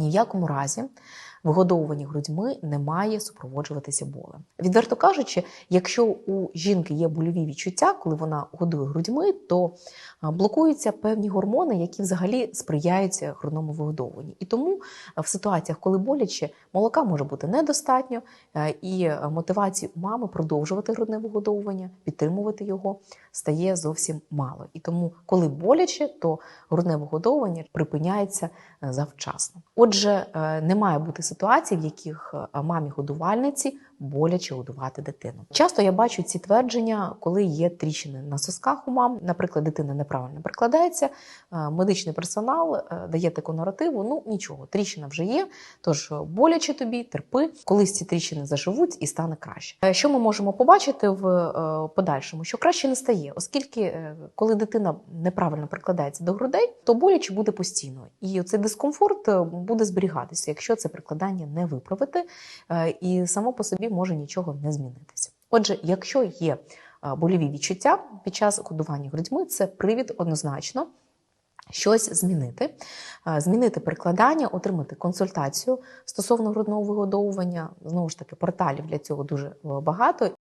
Ні в якому разі вигодовування грудьми не має супроводжуватися болем. Відверто кажучи, якщо у жінки є больові відчуття, коли вона годує грудьми, то блокуються певні гормони, які взагалі сприяють грудному вигодовуванню. І тому в ситуаціях, коли боляче, молока може бути недостатньо, і мотивації у мами продовжувати грудне вигодовування, підтримувати його стає зовсім мало. І тому, коли боляче, то грудне вигодовування припиняється завчасно. Отже, не має бути ситуацій, в яких е, мамі годувальниці боляче годувати дитину. Часто я бачу ці твердження, коли є тріщини на сосках у мам. Наприклад, дитина неправильно прикладається, е, медичний персонал е, дає таку наративу: ну нічого, тріщина вже є, тож боляче тобі, терпи, колись ці тріщини заживуть і стане краще. Що ми можемо побачити в подальшому? Що краще не стає, оскільки коли дитина неправильно прикладається до грудей, то боляче буде постійно, і цей дискомфорт буде зберігатися, якщо це прикладання не виправити, е, і само по собі може нічого не змінитися. Отже, якщо є е, больові відчуття під час годування грудьми, це привід однозначно щось змінити, Е, змінити прикладання, отримати консультацію стосовно грудного вигодовування. Знову ж таки, порталів для цього дуже багато.